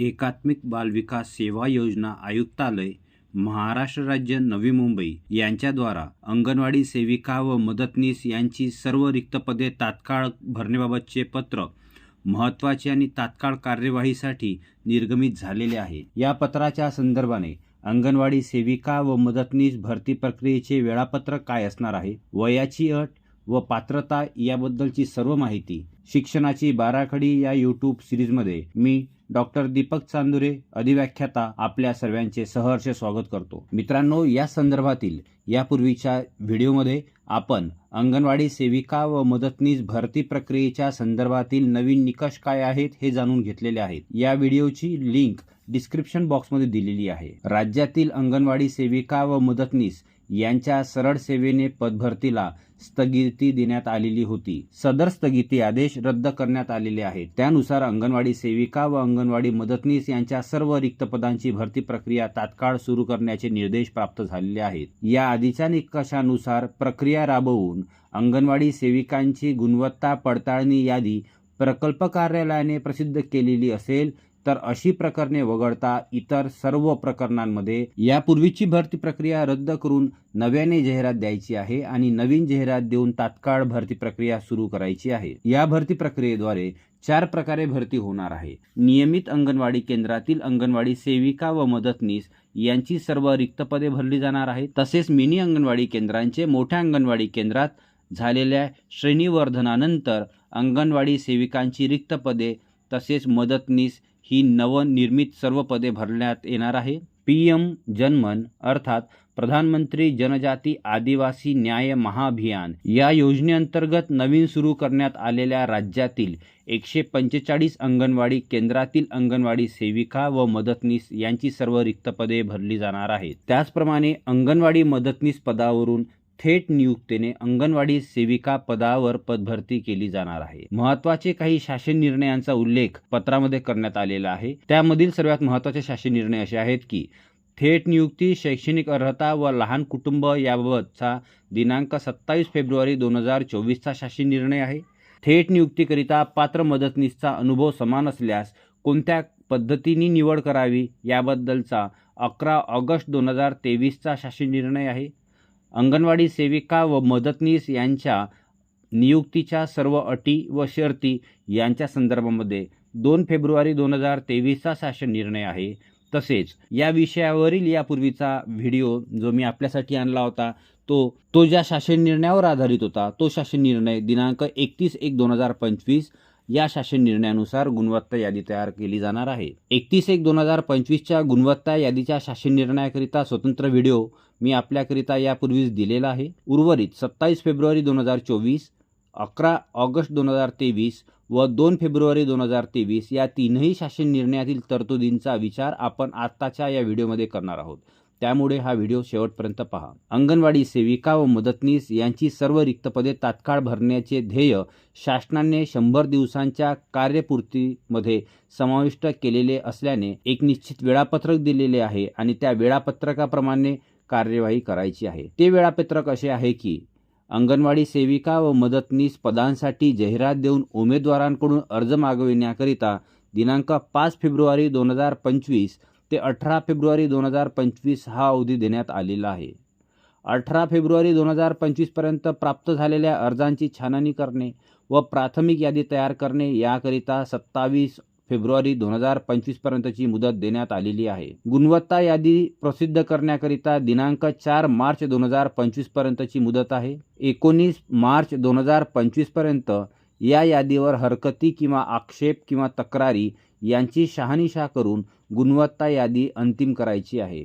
एकात्मिक बालविकास सेवा योजना आयुक्तालय महाराष्ट्र राज्य नवी मुंबई यांच्याद्वारा अंगणवाडी सेविका व मदतनीस यांची सर्व रिक्त पदे तात्काळ भरण्याबाबतचे पत्र महत्त्वाचे आणि तात्काळ कार्यवाहीसाठी निर्गमित झालेले आहे. या पत्राच्या संदर्भाने अंगणवाडी सेविका व मदतनीस भरती प्रक्रियेचे वेळापत्रक काय असणार आहे वयाची अट व पात्रता याबद्दलची सर्व माहिती शिक्षणाची बाराखडी या यूट्यूब सिरीजमध्ये मी डॉक्टर दीपक चांदुरे अधिव्याख्याता आपल्या सर्वांचे सहर्ष स्वागत करतो. मित्रांनो या संदर्भातील यापूर्वीच्या व्हिडिओमध्ये आपण अंगणवाडी सेविका व मदतनीस भरती प्रक्रियेच्या संदर्भातील नवीन निकष काय आहेत हे जाणून घेतलेले आहेत. या व्हिडिओची लिंक डिस्क्रिप्शन बॉक्समध्ये दिलेली आहे. राज्यातील अंगणवाडी सेविका व मदतनीस यांच्या सरळ सेवेने पदभरतीला स्थगिती देण्यात आलेली होती. सदर स्थगिती आदेश रद्द करण्यात आलेले आहेत. त्यानुसार अंगणवाडी सेविका व अंगणवाडी मदतनीस यांच्या सर्व रिक्त पदांची भरती प्रक्रिया तात्काळ सुरू करण्याचे निर्देश प्राप्त झालेले आहेत. या आधीच्या निकषानुसार प्रक्रिया राबवून अंगणवाडी सेविकांची गुणवत्ता पडताळणी यादी प्रकल्प कार्यालयाने प्रसिद्ध केलेली असेल तर अशी प्रकरणे वगळता इतर सर्व प्रकरणांमध्ये यापूर्वीची भरती प्रक्रिया रद्द करून नव्याने जाहिरात द्यायची आहे आणि नवीन जाहिरात देऊन तात्काळ भरती प्रक्रिया सुरू करायची आहे. या भरती प्रक्रियेद्वारे चार प्रकारे भरती होणार आहे. नियमित अंगणवाडी केंद्रातील अंगणवाडी सेविका व मदतनीस यांची सर्व रिक्त पदे भरली जाणार आहेत. तसेच मिनी अंगणवाडी केंद्रांचे मोठ्या अंगणवाडी केंद्रात झालेल्या श्रेणीवर्धनानंतर अंगणवाडी सेविकांची रिक्त पदे तसेच मदतनीस ही नवनिर्मित सर्व पदे भरण्यात येणार आहे. पी एम जनमन अर्थात प्रधानमंत्री जनजाती आदिवासी न्याय महाअभियान या योजनेअंतर्गत नवीन सुरू करण्यात आलेल्या राज्यातील एकशे पंचेचाळीस अंगणवाडी केंद्रातील अंगणवाडी सेविका व मदतनीस यांची सर्व रिक्त पदे भरली जाणार आहेत. त्याचप्रमाणे अंगणवाडी मदतनीस पदावरून थेट नियुक्तीने अंगणवाडी सेविका पदावर पदभरती केली जाणार आहे. महत्त्वाचे काही शासन निर्णयांचा उल्लेख पत्रामध्ये करण्यात आलेला आहे. त्यामधील सर्वात महत्त्वाचे शासन निर्णय असे आहेत की थेट नियुक्ती शैक्षणिक अर्हता व लहान कुटुंब याबाबतचा दिनांक सत्तावीस फेब्रुवारी दोन हजार चोवीसचा शासन निर्णय आहे. थेट नियुक्तीकरिता पात्र मदतनीसचा अनुभव समान असल्यास कोणत्या पद्धतीने निवड करावी याबद्दलचा अकरा ऑगस्ट दोन हजार तेवीसचा शासन निर्णय आहे. अंगणवाडी सेविका व मदतनीस यांच्या नियुक्तीच्या सर्व अटी व शर्ती यांच्या संदर्भामध्ये दोन फेब्रुवारी दोन हजार तेवीसचा शासन निर्णय आहे. तसेच या विषयावरील यापूर्वीचा व्हिडिओ जो मी आपल्यासाठी आणला होता तो तो ज्या शासन निर्णयावर आधारित होता तो शासन निर्णय दिनांक एकतीस एक दोन हजार पंचवीस या शासन निर्णयानुसार गुणवत्ता यादी तयार केली जाणार आहे. एकतीस एक दोन हजार पंचवीसच्या गुणवत्ता यादीच्या शासन निर्णयाकरिता स्वतंत्र व्हिडिओ मी आपल्याकरिता यापूर्वीच दिलेला आहे. उर्वरित सत्तावीस फेब्रुवारी दोन हजार चोवीस अकरा ऑगस्ट दोन हजार तेवीस व दोन फेब्रुवारी दोन हजार तेवीस या तीनही शासन निर्णयातील तरतुदींचा विचार आपण आत्ताच्या या व्हिडिओमध्ये करणार आहोत. त्यामुळे हा व्हिडिओ शेवटपर्यंत पहा. अंगणवाडी सेविका व मदतनीस यांची सर्व रिक्त पदे तात्काळ भरण्याचे ध्येय शासनाने शंभर दिवसांच्या कार्यपूर्तीमध्ये समाविष्ट केलेले असल्याने एक निश्चित वेळापत्रक दिलेले आहे आणि त्या वेळापत्रकाप्रमाणे कार्यवाही करायची आहे. ते वेळापत्रक असे आहे की अंगणवाडी सेविका व मदतनीस पदांसाठी जाहिरात देऊन उमेदवारांकडून अर्ज मागविण्याकरिता दिनांक पाच फेब्रुवारी दोन हजार पंचवीस ते अठरा फेब्रुवारी दोन हजार पंचवीस हा अवधी देण्यात आलेला आहे. अठरा फेब्रुवारी दोन हजार पंचवीसपर्यंत प्राप्त झालेल्या अर्जांची छाननी करणे व प्राथमिक यादी तयार करणे याकरिता सत्तावीस फेब्रुवारी दोन हजार पंचवीसपर्यंतची मुदत देण्यात आलेली आहे. गुणवत्ता यादी प्रसिद्ध करण्याकरिता दिनांक चार मार्च दोन हजार पंचवीसपर्यंतची मुदत आहे. एकोणीस मार्च दोन हजार पंचवीसपर्यंत या यादीवर हरकती किंवा आक्षेप किंवा तक्रारी यांची शहानिशा करून गुणवत्ता यादी अंतिम करायची आहे.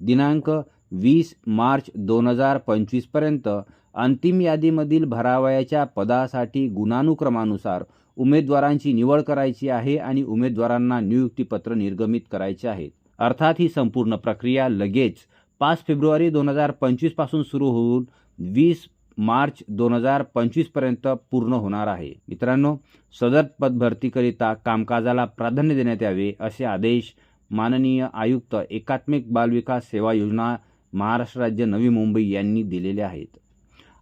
दिनांक वीस मार्च दोन हजार पंचवीसपर्यंत अंतिम यादीमधील भरावयाच्या पदासाठी गुणानुक्रमानुसार उमेदवारांची निवड करायची आहे आणि उमेदवारांना नियुक्तीपत्र निर्गमित करायचे आहेत. अर्थात ही संपूर्ण प्रक्रिया लगेच पाच फेब्रुवारी दोन हजार पंचवीसपासून सुरू होऊन वीस मार्च दोन हजार पंचवीसपर्यंत पूर्ण होणार आहे. मित्रांनो सदर पदभरतीकरिता कामकाजाला प्राधान्य देण्यात यावे असे आदेश माननीय आयुक्त एकात्मिक बालविकास सेवा योजना महाराष्ट्र राज्य नवी मुंबई यांनी दिलेल्या आहेत.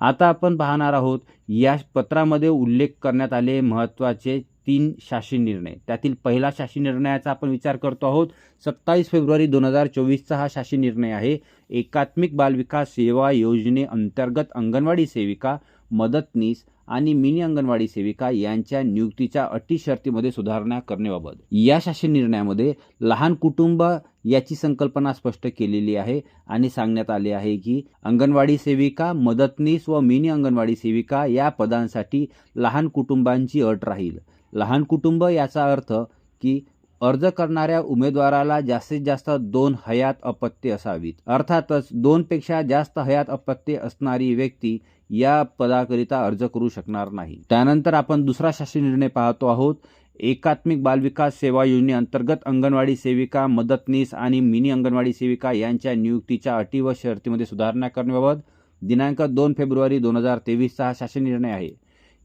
आता आपण पाहणार आहोत या पत्रामध्ये उल्लेख करण्यात आले महत्त्वाचे तीन शासन निर्णय. त्यातील पहिला शासन निर्णयाचा आपण विचार करतो आहोत. सत्तावीस फेब्रुवारी दोन हजार चोवीसचा हा शासन निर्णय आहे. एकात्मिक बालविकास सेवा योजनेअंतर्गत अंगणवाडी सेविका मदतनीस आणि मिनी अंगणवाडी सेविका यांच्या नियुक्तीच्या अटी शर्तीमध्ये सुधारणा करण्याबाबत. या शासन निर्णयामध्ये लहान कुटुंब याची संकल्पना स्पष्ट केलेली आहे आणि सांगण्यात आले आहे की अंगणवाडी सेविका मदतनीस व मिनी अंगणवाडी सेविका या पदांसाठी लहान कुटुंबांची अट राहील. लहान कुटुंब याचा अर्थ की अर्ज करणाऱ्या उमेदवाराला जास्तीत जास्त दोन हयात अपत्ये असावीत. अर्थातच दोनपेक्षा जास्त हयात अपत्ये असणारी व्यक्ती या पदाकरिता अर्ज करू शकणार नाही. त्यानंतर आपण दुसरा शासन निर्णय पाहतो आहोत. एकात्मिक बालविकास सेवा योजनेअंतर्गत अंगणवाडी सेविका मदतनीस आणि मिनी अंगणवाडी सेविका यांच्या नियुक्तीच्या अटी व शर्तीमध्ये सुधारणा करण्याबाबत दिनांक दोन फेब्रुवारी दोन हजार तेवीसचा हा शासन निर्णय आहे.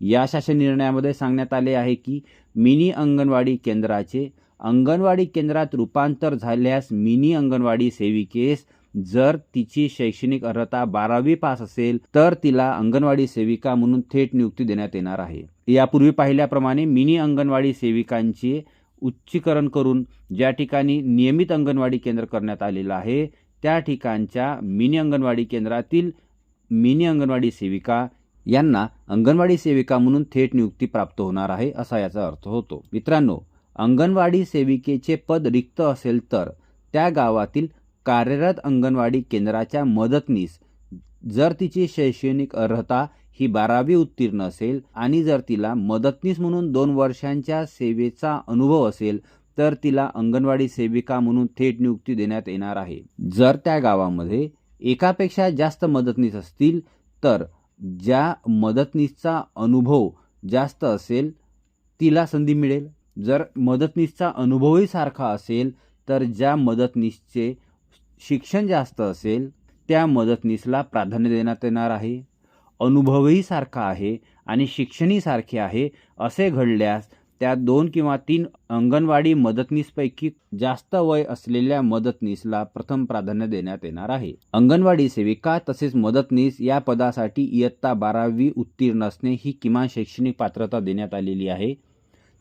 या शासन निर्णयामध्ये सांगण्यात आले आहे की मिनी अंगणवाडी केंद्राचे अंगणवाडी केंद्रात रूपांतर झाल्यास मिनी अंगणवाडी सेविकेस जर तिची शैक्षणिक अर्हता बारावी पास असेल तर तिला अंगणवाडी सेविका म्हणून थेट नियुक्ती देण्यात येणार आहे. यापूर्वी पाहिल्याप्रमाणे मिनी अंगणवाडी सेविकांचे उच्चीकरण करून ज्या ठिकाणी नियमित अंगणवाडी केंद्र करण्यात आलेलं आहे त्या ठिकाणच्या मिनी अंगणवाडी केंद्रातील मिनी अंगणवाडी सेविका यांना अंगणवाडी सेविका म्हणून थेट नियुक्ती प्राप्त होणार आहे असा याचा अर्थ होतो. मित्रांनो अंगणवाडी सेविकेचे पद रिक्त असेल तर त्या गावातील कार्यरत अंगणवाडी केंद्राच्या मदतनीस. जर तिची शैक्षणिक अर्हता ही बारावी उत्तीर्ण असेल आणि जर तिला मदतनीस म्हणून दोन वर्षांच्या सेवेचा अनुभव असेल तर तिला अंगणवाडी सेविका म्हणून थेट नियुक्ती देण्यात येणार आहे. जर त्या गावामध्ये एकापेक्षा जास्त मदतनीस असतील तर ज्या मदतनीसचा अनुभव जास्त असेल तिला संधी मिळेल. जर मदतनीसचा अनुभवही सारखा असेल तर ज्या मदतनीसचे शिक्षण जास्त असेल त्या मदतनीसला प्राधान्य देण्यात येणार आहे. अनुभवही सारखा आहे आणि शिक्षणही सारखे आहे असे घडल्यास त्या दोन किंवा तीन अंगणवाडी मदतनीसपैकी जास्त वय असलेल्या मदतनीसला प्रथम प्राधान्य देण्यात येणार आहे. अंगणवाडी सेविका तसेच मदतनीस या पदासाठी इयत्ता बारावी उत्तीर्ण असणे ही किमान शैक्षणिक पात्रता देण्यात आलेली आहे.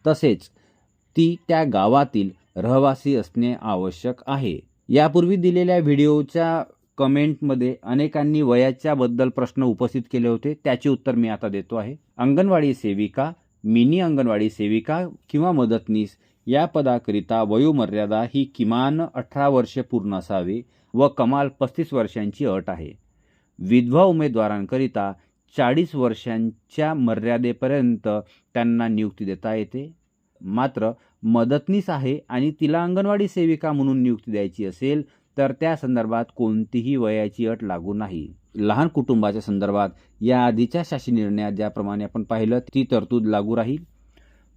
तसेच ती त्या गावातील रहिवासी असणे आवश्यक आहे. यापूर्वी दिलेल्या व्हिडिओच्या कमेंटमध्ये अनेकांनी वयाच्या बद्दल प्रश्न उपस्थित केले होते. त्याचे उत्तर मी आता देतो आहे. अंगणवाडी सेविका मिनी अंगणवाडी सेविका किंवा मदतनीस या पदाकरिता वयोमर्यादा ही किमान अठरा वर्षे पूर्ण असावी व कमाल पस्तीस वर्षांची अट आहे. विधवा उमेदवारांकरिता चाळीस वर्षांच्या मर्यादेपर्यंत त्यांना नियुक्ती देता येते. मात्र मदतनीस आहे आणि तिला अंगणवाडी सेविका म्हणून नियुक्ती द्यायची असेल तर त्या संदर्भात कोणतीही वयाची अट लागू नाही. लहान कुटुंबाच्या संदर्भात या आधीच्या शासन निर्णयात ज्याप्रमाणे आपण पाहिलं ती तरतूद लागू राहील.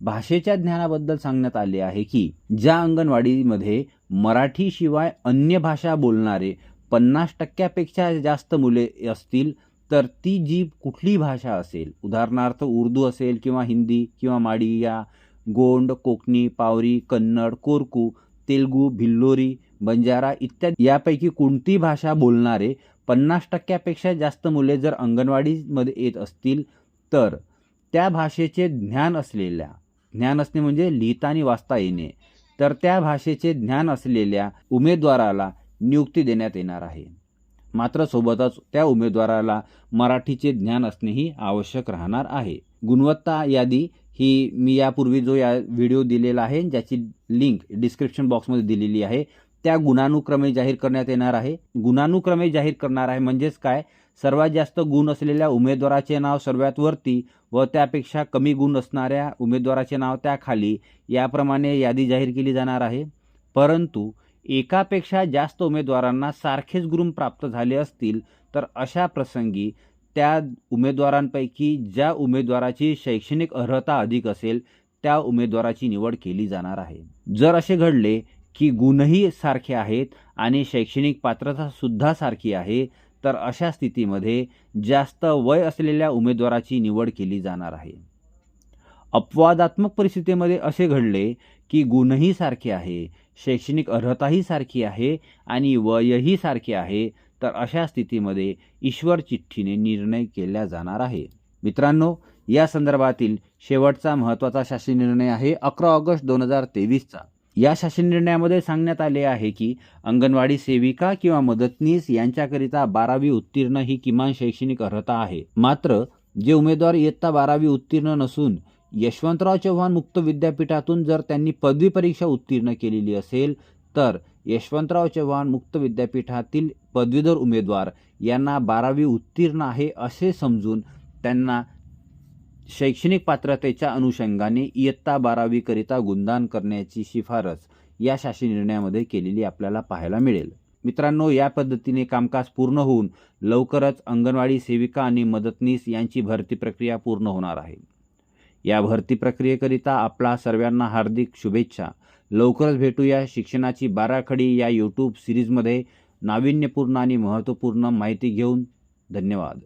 भाषेच्या ज्ञानाबद्दल सांगण्यात आले आहे की ज्या अंगणवाडीमध्ये मराठीशिवाय अन्य भाषा बोलणारे पन्नास टक्क्यापेक्षा जास्त मुले असतील तर ती जी कुठली भाषा असेल उदाहरणार्थ उर्दू असेल किंवा हिंदी किंवा माडिया गोंड कोकणी पावरी कन्नड कोरकू तेलगू भिल्लोरी बंजारा इत्यादी यापैकी कोणती भाषा बोलणारे पन्नास टक्क्यापेक्षा जास्त मुले जर अंगणवाडीमध्ये येत असतील तर त्या भाषेचे ज्ञान असलेल्या ज्ञान असणे म्हणजे लिहिता आणि वाचता येणे तर त्या भाषेचे ज्ञान असलेल्या उमेदवाराला नियुक्ती देण्यात येणार आहे. मात्र सोबतच त्या उमेदवाराला मराठीचे ज्ञान असणेही आवश्यक राहणार आहे. गुणवत्ता यादी ही मी यापूर्वी जो या व्हिडिओ दिलेला आहे ज्याची लिंक डिस्क्रिप्शन बॉक्समध्ये दिलेली आहे त्या गुणानुक्रमे जाहीर करण्यात येणार आहे. गुणानुक्रमे जाहीर करणार आहे म्हणजेच काय? सर्वात जास्त गुण असलेल्या उमेदवाराचे नाव सर्वात वरती व त्यापेक्षा कमी गुण असणाऱ्या उमेदवाराचे नाव त्याखाली याप्रमाणे यादी जाहीर केली जाणार आहे. परंतु एकापेक्षा जास्त उमेदवारांना सारखेच गुण प्राप्त झाले असतील तर अशा प्रसंगी त्या उमेदवारांपैकी ज्या उमेदवाराची शैक्षणिक अर्हता अधिक असेल त्या उमेदवाराची निवड केली जाणार आहे. जर असे घडले की गुणही सारखे आहेत आणि शैक्षणिक पात्रतासुद्धा सारखी आहे तर अशा स्थितीमध्ये जास्त वय असलेल्या उमेदवाराची निवड केली जाणार आहे. अपवादात्मक परिस्थितीमध्ये असे घडले की गुणही सारखे आहे शैक्षणिक अर्हताही सारखी आहे आणि वयही सारखे आहे तर अशा स्थितीमध्ये ईश्वर चिठ्ठीने निर्णय केला जाणार आहे. मित्रांनो या संदर्भातील शेवटचा महत्त्वाचा शासन निर्णय आहे अकरा ऑगस्ट दोन हजार तेवीसचा. या शासन निर्णयामध्ये सांगण्यात आले आहे की अंगणवाडी सेविका किंवा मदतनीस यांच्याकरिता बारावी उत्तीर्ण ही किमान शैक्षणिक अर्हता आहे. मात्र जे उमेदवार इयत्ता बारावी उत्तीर्ण नसून यशवंतराव चव्हाण मुक्त विद्यापीठातून जर त्यांनी पदवी परीक्षा उत्तीर्ण केलेली असेल तर यशवंतराव चव्हाण मुक्त विद्यापीठातील पदवीधर उमेदवार यांना बारावी उत्तीर्ण आहे असे समजून त्यांना शैक्षणिक पात्रतेच्या अनुषंगाने इयत्ता बारावीकरिता गुणदान करण्याची शिफारस या शासन निर्णयामध्ये केलेली आपल्याला पाहायला मिळेल. मित्रांनो या पद्धतीने कामकाज पूर्ण होऊन लवकरच अंगणवाडी सेविका आणि मदतनीस यांची भरती प्रक्रिया पूर्ण होणार आहे. या भरती प्रक्रियेकरिता आपला सर्वांना हार्दिक शुभेच्छा. लवकरच भेटूया शिक्षणाची बाराखडी या यूट्यूब सिरीजमध्ये. नाविन्यपूर्ण आणि महत्त्वपूर्ण माहिती घेऊन धन्यवाद.